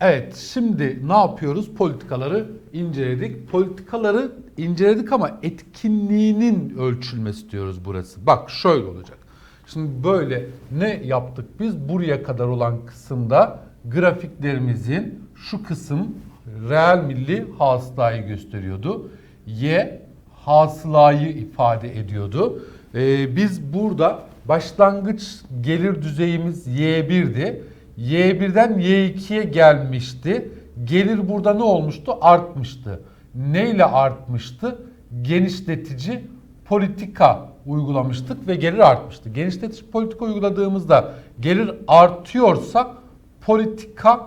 Evet, şimdi ne yapıyoruz? Politikaları inceledik. Politikaları inceledik ama etkinliğinin ölçülmesi diyoruz burası. Bak şöyle olacak. Şimdi böyle ne yaptık biz? Buraya kadar olan kısımda grafiklerimizin şu kısım reel milli hasılayı gösteriyordu. Y hasılayı ifade ediyordu. Ee, biz burada başlangıç gelir düzeyimiz Y1'di. Y1'den Y2'ye gelmişti. Gelir burada ne olmuştu? Artmıştı. Neyle artmıştı? Genişletici politika uygulamıştık ve gelir artmıştı. Genişletici politika uyguladığımızda gelir artıyorsa politika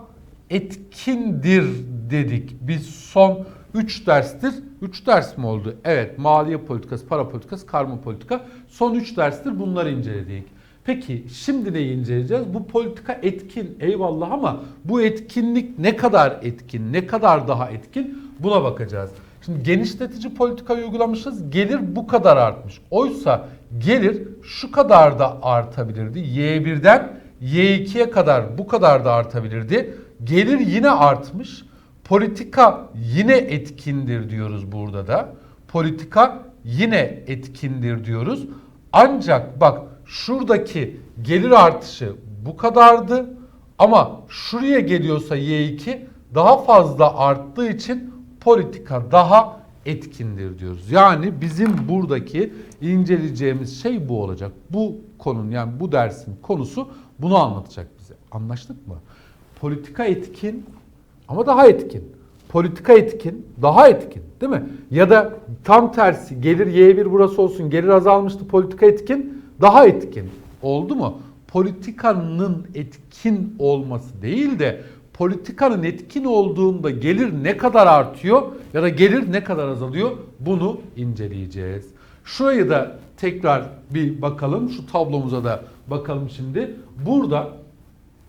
etkindir dedik. Biz son 3 derstir. 3 ders mi oldu? Evet. Maliye politikası, para politikası, karma politika. Son 3 derstir bunları inceledik. Peki şimdi neyi inceleyeceğiz? Bu politika etkin eyvallah ama bu etkinlik ne kadar etkin, ne kadar daha etkin buna bakacağız. Şimdi genişletici politika uygulamışız. Gelir bu kadar artmış. Oysa gelir şu kadar da artabilirdi. Y1'den Y2'ye kadar bu kadar da artabilirdi. Gelir yine artmış. Politika yine etkindir diyoruz burada da. Politika yine etkindir diyoruz. Ancak bak şuradaki gelir artışı bu kadardı. Ama şuraya geliyorsa Y2 daha fazla arttığı için politika daha etkindir diyoruz. Yani bizim buradaki inceleyeceğimiz şey bu olacak. Bu konunun yani bu dersin konusu bunu anlatacak bize. Anlaştık mı? Politika etkin ama daha etkin. Politika etkin, daha etkin değil mi? Ya da tam tersi gelir Y1 burası olsun gelir azalmıştı politika etkin, daha etkin. Oldu mu? Politikanın etkin olması değil de politikanın etkin olduğunda gelir ne kadar artıyor ya da gelir ne kadar azalıyor bunu inceleyeceğiz. Şurayı da tekrar bir bakalım. Şu tablomuza da bakalım şimdi. Burada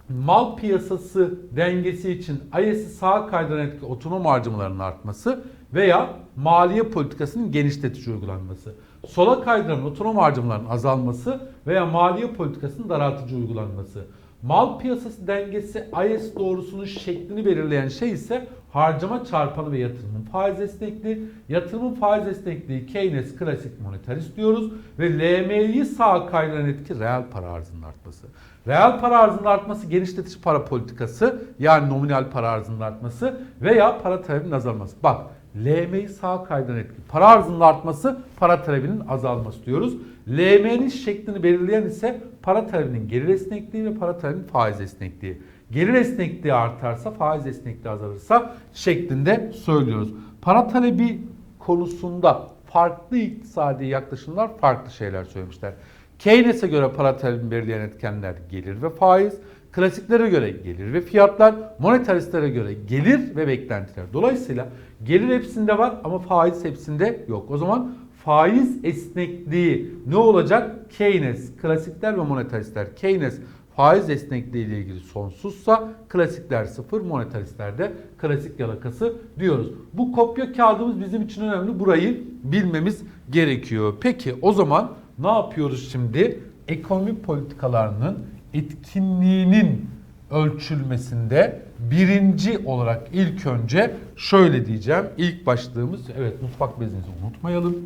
mal piyasası dengesi için IS'i sağa kaydıran etki otonom harcamaların artması veya maliye politikasının genişletici uygulanması. Sola kaydıran otonom harcamaların azalması veya maliye politikasının daraltıcı uygulanması. Mal piyasası dengesi IS doğrusunun şeklini belirleyen şey ise harcama çarpanı ve yatırımın faiz esnekliği. Yatırımın faiz esnekliği Keynes klasik monetarist diyoruz ve LM'yi sağa kaydıran etki reel para arzının artması. Reel para arzının artması genişletici para politikası yani nominal para arzının artması veya para talebinin azalması. Bak LM'yi sağa kaydıran etki. Para arzının artması, para talebinin azalması diyoruz. LM'nin şeklini belirleyen ise para talebinin gelir esnekliği ve para talebinin faiz esnekliği. Gelir esnekliği artarsa, faiz esnekliği azalırsa şeklinde söylüyoruz. Para talebi konusunda farklı iktisadi yaklaşımlar farklı şeyler söylemişler. Keynes'e göre para talebini belirleyen etkenler gelir ve faiz. Klasiklere göre gelir ve fiyatlar, monetaristlere göre gelir ve beklentiler. Dolayısıyla gelir hepsinde var ama faiz hepsinde yok. O zaman faiz esnekliği ne olacak? Keynes, klasikler ve monetaristler. Keynes faiz esnekliği ile ilgili sonsuzsa klasikler sıfır, monetaristler de klasik yalakası diyoruz. Bu kopya kağıdımız bizim için önemli. Burayı bilmemiz gerekiyor. Peki o zaman ne yapıyoruz şimdi? Ekonomi politikalarının etkinliğinin ölçülmesinde birinci olarak ilk önce şöyle diyeceğim. İlk başlığımız evet mutfak bezinizi unutmayalım.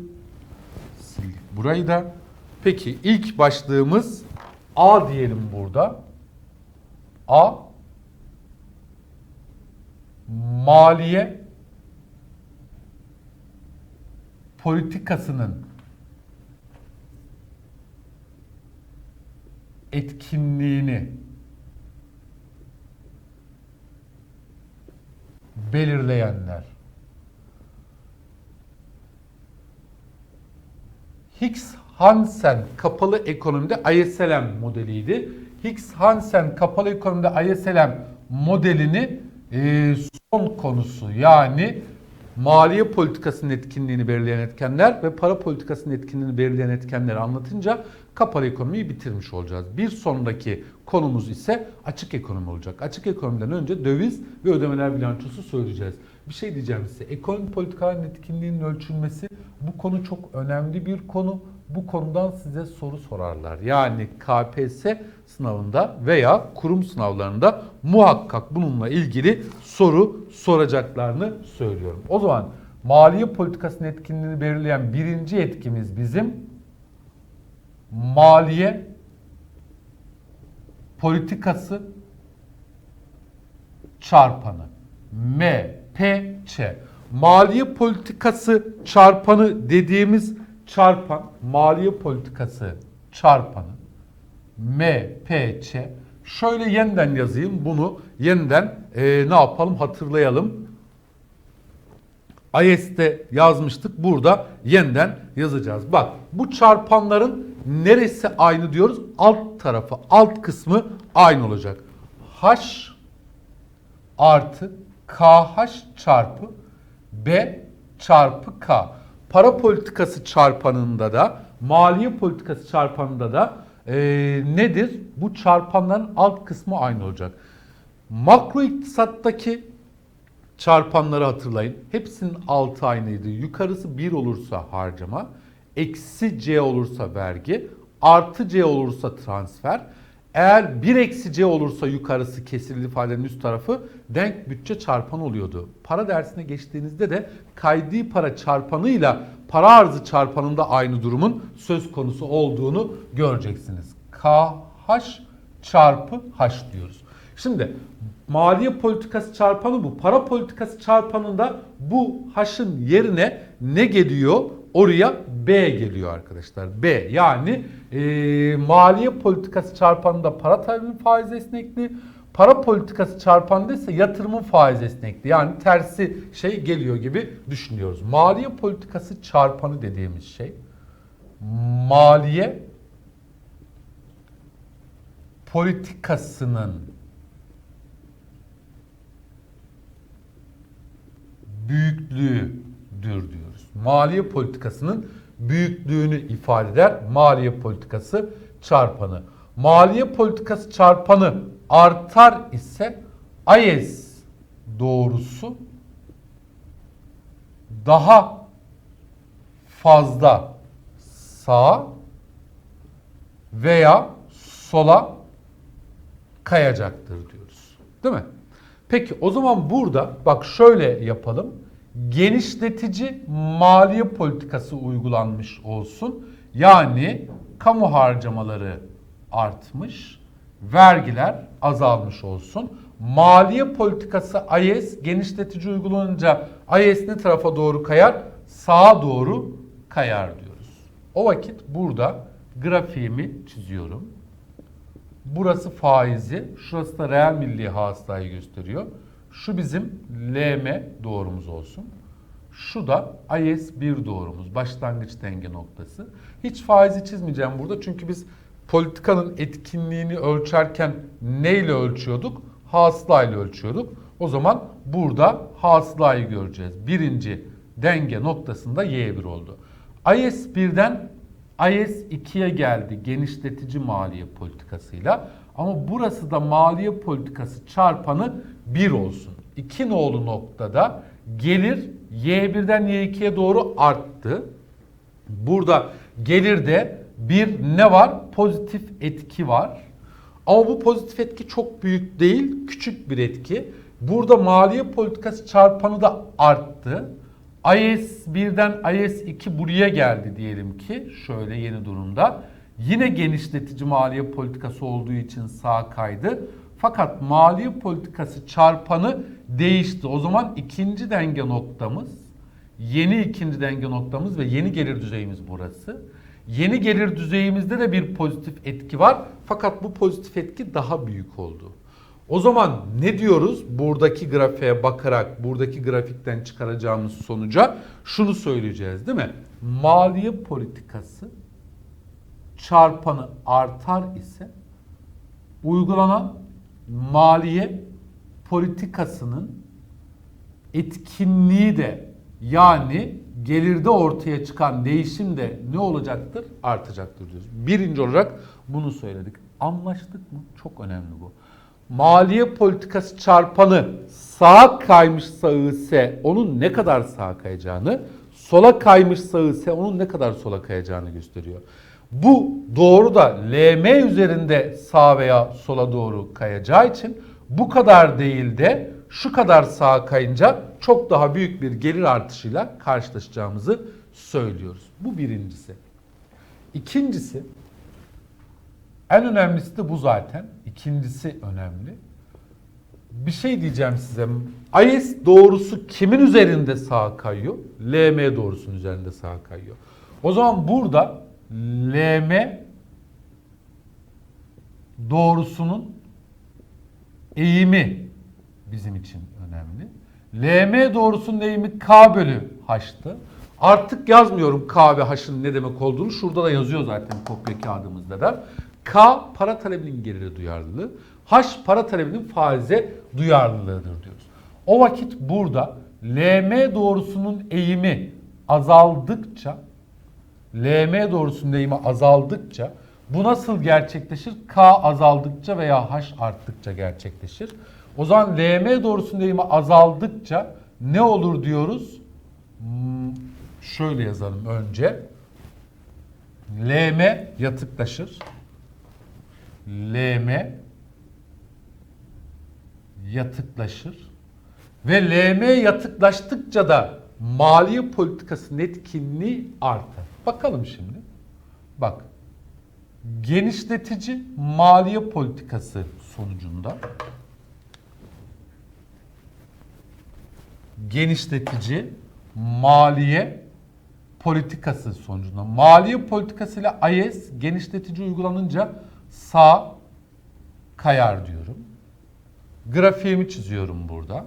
Sildik burayı da. Peki ilk başlığımız A diyelim burada. A maliye politikasının etkinliğini belirleyenler. Higgs Hansen kapalı ekonomide ISLM modeliydi. Higgs Hansen kapalı ekonomide ISLM modelini e, son konusu yani maliye politikasının etkinliğini belirleyen etkenler ve para politikasının etkinliğini belirleyen etkenleri anlatınca kapalı ekonomiyi bitirmiş olacağız. Bir sonraki konumuz ise açık ekonomi olacak. Açık ekonomiden önce döviz ve ödemeler bilançosu söyleyeceğiz. Bir şey diyeceğim size. Ekonomi politikalarının etkinliğinin ölçülmesi bu konu çok önemli bir konu. bu konudan size soru sorarlar. Yani KPSS sınavında veya kurum sınavlarında muhakkak bununla ilgili soru soracaklarını söylüyorum. O zaman maliye politikasının etkinliğini belirleyen birinci etkimiz bizim maliye politikası çarpanı. MPÇ. Maliye politikası çarpanı dediğimiz çarpan, maliye politikası çarpanı MPÇ. Şöyle yeniden yazayım bunu yeniden eee, ne yapalım hatırlayalım. IS'te yazmıştık. Burada yeniden yazacağız. Bak bu çarpanların neresi aynı diyoruz? Alt tarafı, alt kısmı aynı olacak. H artı KH çarpı B çarpı K. Para politikası çarpanında da maliye politikası çarpanında da eee, nedir? Bu çarpanların alt kısmı aynı olacak. Makro iktisattaki çarpanları hatırlayın. Hepsinin altı aynıydı. Yukarısı 1 olursa harcama, eksi C olursa vergi, artı C olursa transfer. Eğer 1 eksi C olursa yukarısı kesirli ifadenin üst tarafı denk bütçe çarpanı oluyordu. Para dersine geçtiğinizde de kaydi para çarpanıyla para arzı çarpanında aynı durumun söz konusu olduğunu göreceksiniz. KH çarpı H diyoruz. Şimdi maliye politikası çarpanı bu. Para politikası çarpanında bu H'ın yerine ne geliyor? Oraya B geliyor arkadaşlar. B yani e, maliye politikası çarpanında para talebinin faiz esnekliği, para politikası çarpanında ise yatırımın faiz esnekliği. Yani tersi şey geliyor gibi düşünüyoruz. Maliye politikası çarpanı dediğimiz şey maliye politikasının büyüklüğüdür diyoruz. Maliye politikasının büyüklüğünü ifade eder. Maliye politikası çarpanı. Maliye politikası çarpanı artar ise IS doğrusu daha fazla sağa veya sola kayacaktır diyoruz. Değil mi? Peki o zaman burada bak şöyle yapalım. Genişletici maliye politikası uygulanmış olsun. Yani kamu harcamaları artmış, vergiler azalmış olsun. Maliye politikası IS genişletici uygulanınca IS ne tarafa doğru kayar? Sağa doğru kayar diyoruz. O vakit burada grafiğimi çiziyorum. Burası faizi, şurası da reel milli hasılayı gösteriyor. Şu bizim LM doğrumuz olsun. Şu da IS1 doğrumuz, başlangıç denge noktası. Hiç faizi çizmeyeceğim burada çünkü biz politikanın etkinliğini ölçerken neyle ölçüyorduk? Hasılayla ölçüyorduk. O zaman burada hasılayı göreceğiz. Birinci denge noktasında Y1 oldu. IS1'den IS2'ye geldi genişletici maliye politikasıyla. Ama burası da maliye politikası çarpanı 1 olsun. 2 nolu noktada gelir Y1'den Y2'ye doğru arttı. Burada gelirde bir ne var? Pozitif etki var. Ama bu pozitif etki çok büyük değil, küçük bir etki. Burada maliye politikası çarpanı da arttı. IS1'den IS2 buraya geldi diyelim ki şöyle yeni durumda. Yine genişletici maliye politikası olduğu için sağ kaydı. Fakat maliye politikası çarpanı değişti. O zaman ikinci denge noktamız, yeni ikinci denge noktamız ve yeni gelir düzeyimiz burası. Yeni gelir düzeyimizde de bir pozitif etki var. Fakat bu pozitif etki daha büyük oldu. O zaman ne diyoruz? Buradaki grafiğe bakarak, buradaki grafikten çıkaracağımız sonuca şunu söyleyeceğiz değil mi? Maliye politikası çarpanı artar ise uygulanan maliye politikasının etkinliği de yani gelirde ortaya çıkan değişim de ne olacaktır? Artacaktır diyoruz. Birinci olarak bunu söyledik. Anlaştık mı? Çok önemli bu. Maliye politikası çarpanı sağa kaymışsa ise onun ne kadar sağa kayacağını sola kaymış sağı ise onun ne kadar sola kayacağını gösteriyor. Bu doğru da LM üzerinde sağ veya sola doğru kayacağı için bu kadar değil de şu kadar sağa kayınca çok daha büyük bir gelir artışıyla karşılaşacağımızı söylüyoruz. Bu birincisi. İkincisi en önemlisi de bu zaten. İkincisi önemli. Bir şey diyeceğim size. IS doğrusu kimin üzerinde sağa kayıyor? LM doğrusunun üzerinde sağa kayıyor. O zaman burada LM doğrusunun eğimi bizim için önemli. LM doğrusunun eğimi K bölü H'tı. Artık yazmıyorum K ve H'ın ne demek olduğunu. Şurada da yazıyor zaten kopya kağıdımızda da. K para talebinin geliri duyarlılığı. H para talebinin faize duyarlılığıdır diyoruz. O vakit burada LM doğrusunun eğimi azaldıkça LM doğrusunun eğimi azaldıkça bu nasıl gerçekleşir? K azaldıkça veya H arttıkça gerçekleşir. O zaman LM doğrusunun eğimi azaldıkça ne olur diyoruz? Hmm, şöyle yazalım önce. LM yatıklaşır. LM yatıklaşır. Ve LM yatıklaştıkça da maliye politikasının etkinliği artar. Bakalım şimdi. Bak. Genişletici maliye politikası sonucunda genişletici maliye politikası sonucunda maliye politikasıyla IS genişletici uygulanınca sağ kayar diyorum. Grafiğimi çiziyorum burada.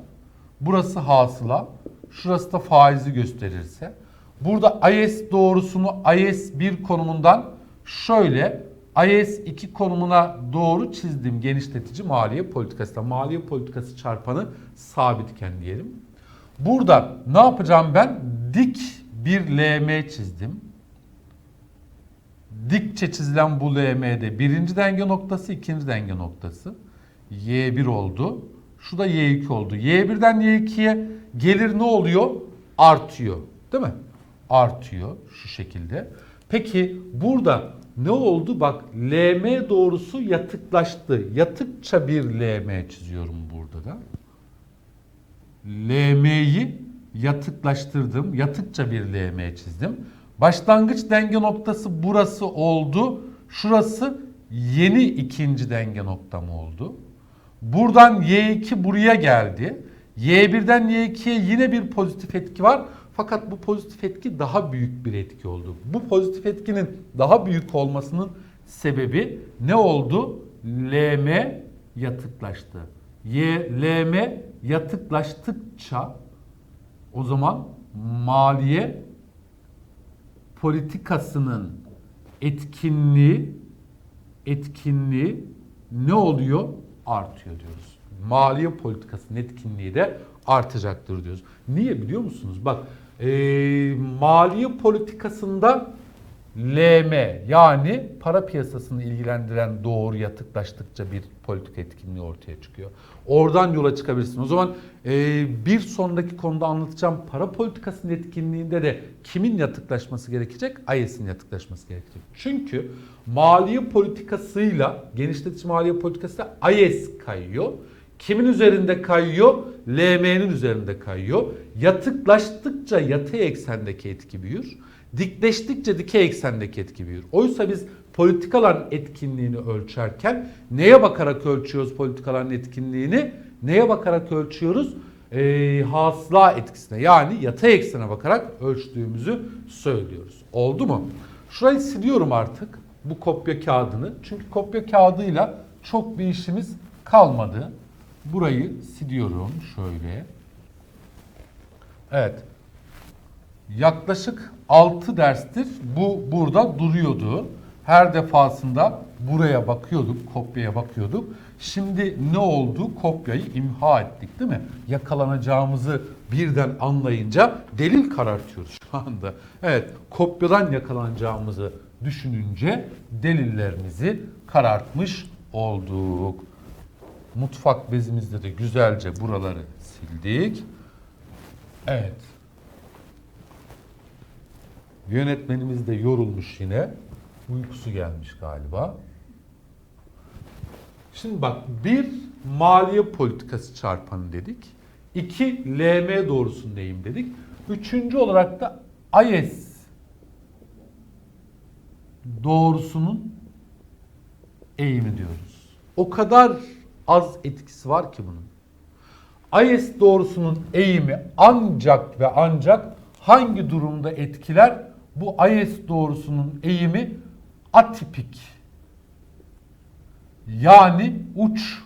Burası hasıla, şurası da faizi gösterirse. Burada IS doğrusunu IS1 konumundan şöyle IS2 konumuna doğru çizdim genişletici maliye politikası. Maliye politikası çarpanı sabitken diyelim. Burada ne yapacağım ben? Dik bir LM çizdim. Dikçe çizilen bu LM'de birinci denge noktası, ikinci denge noktası. Y1 oldu. Şu da Y2 oldu. Y1'den Y2'ye gelir ne oluyor? Artıyor. Değil mi? Artıyor şu şekilde. Peki burada ne oldu? Bak LM doğrusu yatıklaştı. Yatıkça bir LM çiziyorum burada da. LM'yi yatıklaştırdım. Yatıkça bir LM çizdim. Başlangıç denge noktası burası oldu. Şurası yeni ikinci denge noktam oldu. Buradan Y2 buraya geldi. Y1'den Y2'ye yine bir pozitif etki var. Fakat bu pozitif etki daha büyük bir etki oldu. Bu pozitif etkinin daha büyük olmasının sebebi ne oldu? LM yatıklaştı. Y, LM yatıklaştıkça o zaman maliye politikasının etkinliği etkinliği ne oluyor? Artıyor diyoruz. Maliye politikasının etkinliği de artacaktır diyoruz. Niye biliyor musunuz? Bak e, maliye politikasında LM yani para piyasasını ilgilendiren doğru yatıklaştıkça bir politika etkinliği ortaya çıkıyor. Oradan yola çıkabilirsin. O zaman e, bir sonraki konuda anlatacağım para politikasının etkinliğinde de kimin yatıklaşması gerekecek? IS'in yatıklaşması gerekecek. Çünkü maliye politikasıyla genişletici maliye politikasıyla IS kayıyor. Kimin üzerinde kayıyor? LM'nin üzerinde kayıyor. Yatıklaştıkça yatay eksendeki etki büyür. Dikleştikçe dikey eksendeki etki büyür. Oysa biz politikaların etkinliğini ölçerken neye bakarak ölçüyoruz politikaların etkinliğini? Neye bakarak ölçüyoruz? Ee, hasıla etkisine yani yatay eksene bakarak ölçtüğümüzü söylüyoruz. Oldu mu? Şurayı siliyorum artık bu kopya kağıdını. Çünkü kopya kağıdıyla çok bir işimiz kalmadı. Burayı siliyorum şöyle. Evet. Yaklaşık 6 derstir bu burada duruyordu. Her defasında buraya bakıyorduk, kopyaya bakıyorduk. Şimdi ne oldu? Kopyayı imha ettik değil mi? Yakalanacağımızı birden anlayınca delil karartıyoruz şu anda. Evet, kopyadan yakalanacağımızı düşününce delillerimizi karartmış olduk. Mutfak bezimizde de güzelce buraları sildik. Evet. Yönetmenimiz de yorulmuş yine. Uykusu gelmiş galiba. Şimdi bak bir maliye politikası çarpanı dedik. İki LM doğrusundayım dedik. Üçüncü olarak da IS doğrusunun eğimi diyoruz. O kadar az etkisi var ki bunun. IS doğrusunun eğimi ancak ve ancak hangi durumda etkiler? Bu IS doğrusunun eğimi atipik. Yani uç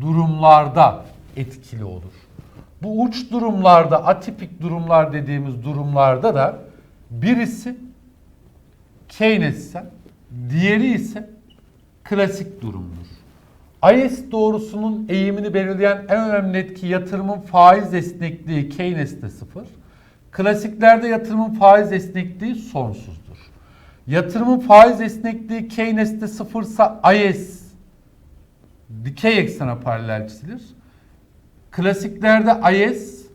durumlarda etkili olur. Bu uç durumlarda, atipik durumlar dediğimiz durumlarda da birisi Keynesyen, diğeri ise klasik durumdur. IS doğrusunun eğimini belirleyen en önemli etki yatırımın faiz esnekliği Keynes'te sıfır. Klasiklerde yatırımın faiz esnekliği sonsuzdur. Yatırımın faiz esnekliği Keynes'te sıfırsa IS dikey eksene paralel çizilir. Klasiklerde IS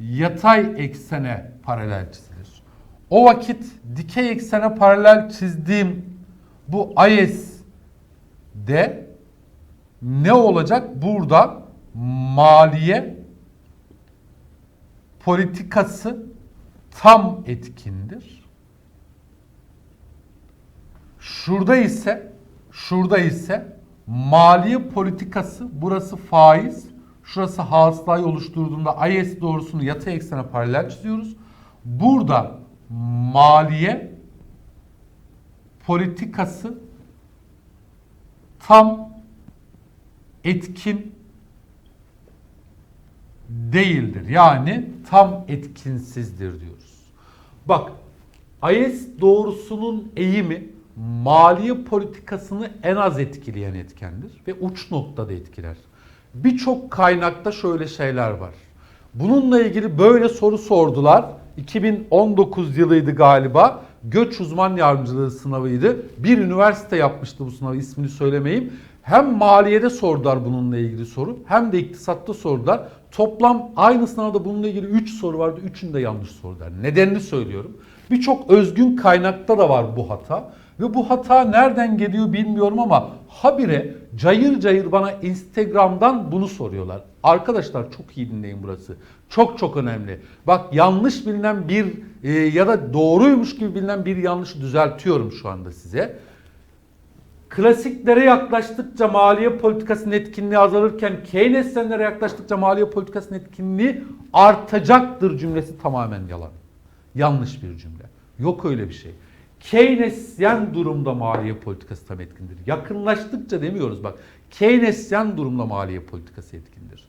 yatay eksene paralel çizilir. O vakit dikey eksene paralel çizdiğim bu IS de ne olacak? Burada maliye politikası tam etkindir. Şurada ise şurada ise maliye politikası burası faiz, şurası hasılayı oluşturduğunda IS doğrusunu yatay eksene paralel çiziyoruz. Burada maliye politikası tam etkin değildir. Yani tam etkinsizdir diyoruz. Bak IS doğrusunun eğimi maliye politikasını en az etkileyen etkendir ve uç noktada etkiler. Birçok kaynakta şöyle şeyler var. Bununla ilgili böyle soru sordular. 2019 yılıydı galiba. Göç uzman yardımcılığı sınavıydı. Bir üniversite yapmıştı bu sınavı ismini söylemeyeyim. Hem maliyede sordular bununla ilgili soru hem de iktisatta sordular. Toplam aynı sınavda bununla ilgili 3 soru vardı. Üçünü de yanlış sordular. Nedenini söylüyorum. Birçok özgün kaynakta da var bu hata. Ve bu hata nereden geliyor bilmiyorum ama habire cayır cayır bana Instagram'dan bunu soruyorlar. Arkadaşlar çok iyi dinleyin burası. Çok çok önemli. Bak yanlış bilinen bir e, ya da doğruymuş gibi bilinen bir yanlışı düzeltiyorum şu anda size. Klasiklere yaklaştıkça maliye politikasının etkinliği azalırken Keynesyenlere yaklaştıkça maliye politikasının etkinliği artacaktır cümlesi tamamen yalan. Yanlış bir cümle. Yok öyle bir şey. Keynesyen durumda maliye politikası tam etkindir. Yakınlaştıkça demiyoruz bak. Keynesyen durumda maliye politikası etkindir.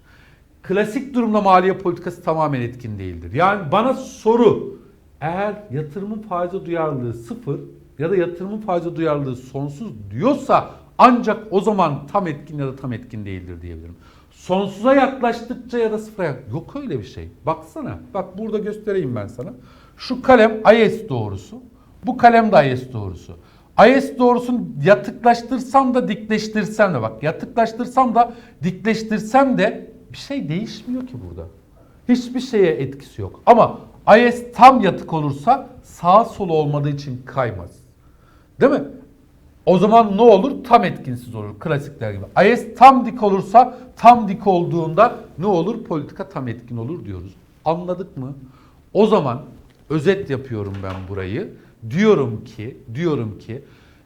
Klasik durumda maliye politikası tamamen etkin değildir. Yani bana soru eğer yatırımın faize duyarlılığı sıfır ya da yatırımın faize duyarlılığı sonsuz diyorsa ancak o zaman tam etkin ya da tam etkin değildir diyebilirim. Sonsuza yaklaştıkça ya da sıfıra yak- Yok öyle bir şey. Baksana. Bak burada göstereyim ben sana. Şu kalem IS doğrusu. Bu kalem de IS doğrusu. IS doğrusunu yatıklaştırsam da dikleştirsem de bak yatıklaştırsam da dikleştirsem de bir şey değişmiyor ki burada. Hiçbir şeye etkisi yok. Ama IS tam yatık olursa sağ sol olmadığı için kaymaz. Değil mi? O zaman ne olur? Tam etkinsiz olur. Klasikler gibi. IS tam dik olursa tam dik olduğunda ne olur? Politika tam etkin olur diyoruz. Anladık mı? O zaman özet yapıyorum ben burayı. Diyorum ki, diyorum ki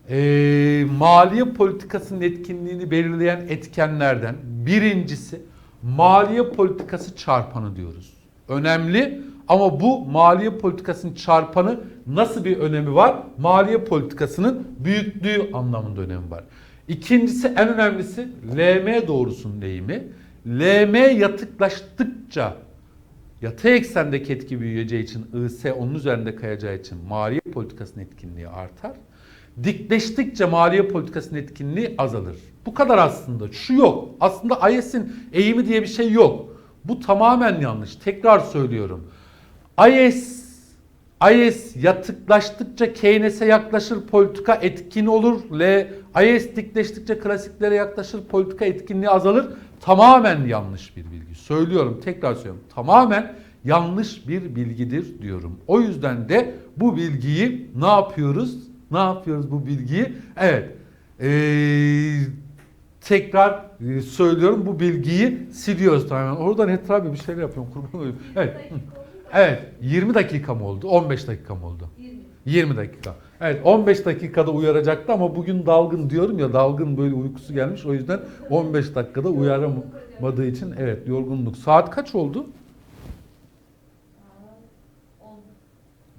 eee, maliye politikasının etkinliğini belirleyen etkenlerden birincisi maliye politikası çarpanı diyoruz. Önemli ama bu maliye politikasının çarpanı nasıl bir önemi var? Maliye politikasının büyüklüğü anlamında önemi var. İkincisi en önemlisi LM doğrusunun eğimi. LM yatıklaştıkça yatay eksendeki etki büyüyeceği için IS onun üzerinde kayacağı için maliye politikasının etkinliği artar. Dikleştikçe maliye politikasının etkinliği azalır. Bu kadar aslında. Şu yok. Aslında IS'in eğimi diye bir şey yok. Bu tamamen yanlış. Tekrar söylüyorum. IS IS yatıklaştıkça Keynes'e yaklaşır politika etkin olur. L IS dikleştikçe klasiklere yaklaşır politika etkinliği azalır. Tamamen yanlış bir bilgi. Söylüyorum tekrar söylüyorum. Tamamen yanlış bir bilgidir diyorum. O yüzden de bu bilgiyi ne yapıyoruz? Ne yapıyoruz bu bilgiyi? Evet. Ee, tekrar söylüyorum bu bilgiyi siliyoruz tamamen. Oradan etrafı bir şeyler yapıyorum kurban olayım. Evet. Evet 20 dakika mı oldu? 15 dakika mı oldu? 20 dakika. Evet 15 dakikada uyaracaktı ama bugün dalgın diyorum ya dalgın böyle uykusu gelmiş o yüzden 15 dakikada uyaramadığı için evet yorgunluk. Saat kaç oldu?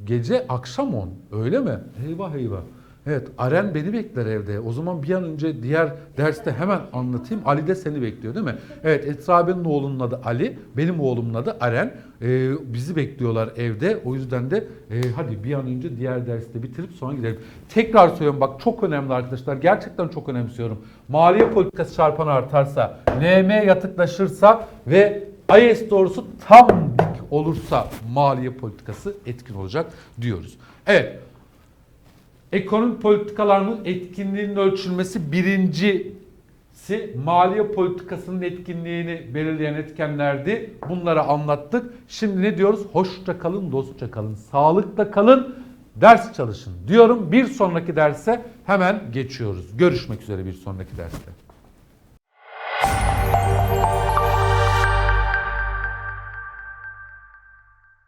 Gece akşam 10 öyle mi? Eyvah eyvah. Evet Aren beni bekler evde. O zaman bir an önce diğer derste hemen anlatayım. Ali de seni bekliyor değil mi? Evet Esra abinin oğlunun adı Ali. Benim oğlumun adı Aren. Ee, bizi bekliyorlar evde. O yüzden de e, hadi bir an önce diğer derste bitirip sonra gidelim. Tekrar söylüyorum bak çok önemli arkadaşlar. Gerçekten çok önemsiyorum. Maliye politikası çarpan artarsa, NM yatıklaşırsa ve IS doğrusu tam dik olursa maliye politikası etkin olacak diyoruz. Evet. Ekonomi politikalarının etkinliğinin ölçülmesi birincisi maliye politikasının etkinliğini belirleyen etkenlerdi. Bunları anlattık. Şimdi ne diyoruz? Hoşça kalın, dostça kalın, sağlıkla kalın, ders çalışın diyorum. Bir sonraki derse hemen geçiyoruz. Görüşmek üzere bir sonraki derste.